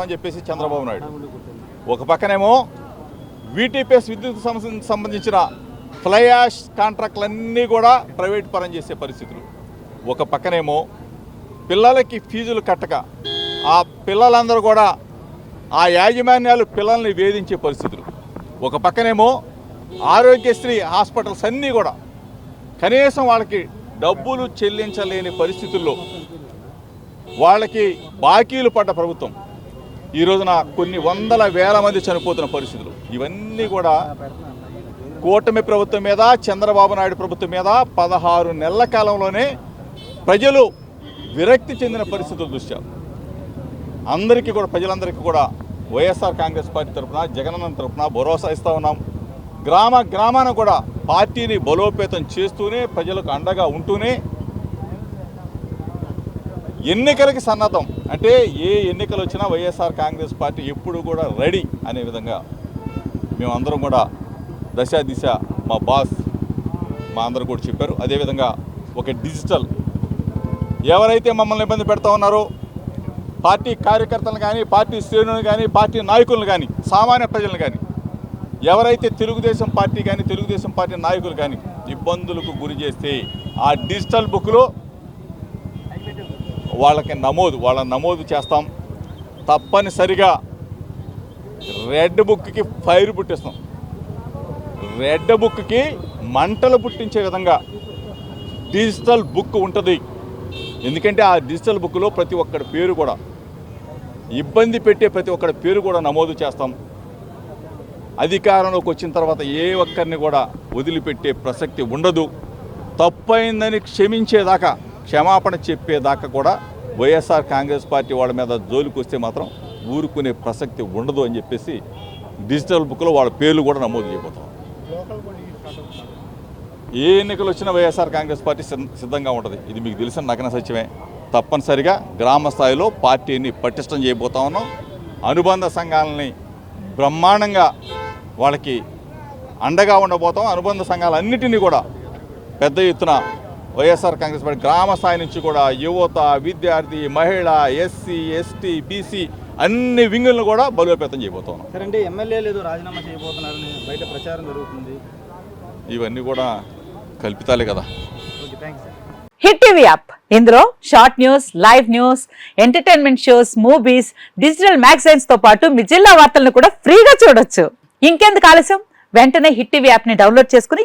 అని చెప్పేసి చంద్రబాబు నాయుడు. ఒక పక్కనేమో వీటీపీఎస్ విద్యుత్ సంబంధించిన ఫ్లై యాష్ కాంట్రాక్ట్లన్నీ కూడా ప్రైవేట్ పరం చేసే పరిస్థితులు. ఒక పక్కనేమో పిల్లలకి ఫీజులు కట్టక ఆ పిల్లలందరూ కూడా ఆ యాజమాన్యాలు పిల్లల్ని వేధించే పరిస్థితులు. ఒక పక్కనేమో ఆరోగ్యశ్రీ హాస్పిటల్స్ అన్నీ కూడా కనీసం వాళ్ళకి డబ్బులు చెల్లించలేని పరిస్థితుల్లో వాళ్ళకి బాకీలు పడ్డ ప్రభుత్వం ఈ రోజున కొన్ని వందల వేల మంది చనిపోతున్న పరిస్థితులు. ఇవన్నీ కూడా కూటమి ప్రభుత్వం మీద చంద్రబాబు నాయుడు ప్రభుత్వం మీద పదహారు నెలల కాలంలోనే ప్రజలు విరక్తి చెందిన పరిస్థితుల దృష్ట్యా. అందరికీ కూడా ప్రజలందరికీ కూడా వైఎస్ఆర్ కాంగ్రెస్ పార్టీ తరఫున జగనన్న తరఫున భరోసా ఇస్తూ ఉన్నాం. గ్రామ గ్రామాన కూడా పార్టీని బలోపేతం చేస్తూనే ప్రజలకు అండగా ఉంటూనే ఎన్నికలకి సన్నద్ధం. అంటే ఏ ఎన్నికలు వచ్చినా వైఎస్ఆర్ కాంగ్రెస్ పార్టీ ఎప్పుడు కూడా రెడీ అనే విధంగా మేమందరం కూడా దశ దిశ మా బాస్ మా అందరూ కూడా చెప్పారు. అదేవిధంగా ఒక డిజిటల్ ఎవరైతే మమ్మల్ని ఇబ్బంది పెడతా ఉన్నారో పార్టీ కార్యకర్తలను కానీ పార్టీ శ్రేణులను కానీ పార్టీ నాయకులను కానీ సామాన్య ప్రజలను కానీ ఎవరైతే తెలుగుదేశం పార్టీ కానీ తెలుగుదేశం పార్టీ నాయకులు కానీ ఇబ్బందులకు గురి చేస్తే ఆ డిజిటల్ బుక్లో వాళ్ళకి నమోదు వాళ్ళ నమోదు చేస్తాం. తప్పనిసరిగా రెడ్ బుక్కి ఫైర్ పుట్టిస్తాం. రెడ్ బుక్కి మంటలు పుట్టించే విధంగా డిజిటల్ బుక్ ఉంటుంది. ఎందుకంటే ఆ డిజిటల్ బుక్లో ప్రతి ఒక్కడి పేరు కూడా ఇబ్బంది పెట్టే ప్రతి ఒక్కడి పేరు కూడా నమోదు చేస్తాం. అధికారంలోకి వచ్చిన తర్వాత ఏ ఒక్కరిని కూడా వదిలిపెట్టే ప్రసక్తి ఉండదు. తప్పైందని క్షమించేదాకా క్షమాపణ చెప్పేదాకా కూడా వైఎస్ఆర్ కాంగ్రెస్ పార్టీ వాళ్ళ మీద జోలికి వస్తే మాత్రం ఊరుకునే ప్రసక్తి ఉండదు అని చెప్పేసి డిజిటల్ బుక్లో వాళ్ళ పేర్లు కూడా నమోదు చేయబోతాం ఏ ఎన్నికలు వచ్చినా వైఎస్ఆర్ కాంగ్రెస్ పార్టీ సిద్ధ- సిద్ధంగా ఉంటుంది. ఇది మీకు తెలిసిన నగ్న సత్యమే. తప్పనిసరిగా గ్రామ స్థాయిలో పార్టీని పటిష్టం చేయబోతా ఉన్నాం. అనుబంధ సంఘాలని బ్రహ్మాండంగా వాళ్ళకి అండగా ఉండబోతాం. అనుబంధ సంఘాలన్నిటినీ కూడా పెద్ద ఎత్తున వైఎస్ఆర్ కాంగ్రెస్ పార్టీ గ్రామ స్థాయి నుంచి కూడా యువత విద్యార్థి మహిళ ఎస్సీ ఎస్టీ బీసీ అన్ని వింగులను కూడా బలోపేతం చేయబోతా ఉన్నాం సరే అంటే ఎమ్మెల్యే లేదు రాజీనామా చేయబోతున్నారని బయట ప్రచారం జరుగుతుంది. ఇవన్నీ కూడా కల్పితాలే కదా. Hit TV app. ఇందులో short news live news entertainment shows movies digital మ్యాగజైన్స్తో పాటు మీ జిల్లా వార్తలను కూడా ఫ్రీగా చూడొచ్చు. ఇంకెందుకు ఆలస్యం? వెంటనే హిట్ టీవీ యాప్ని డౌన్లోడ్ చేసుకుని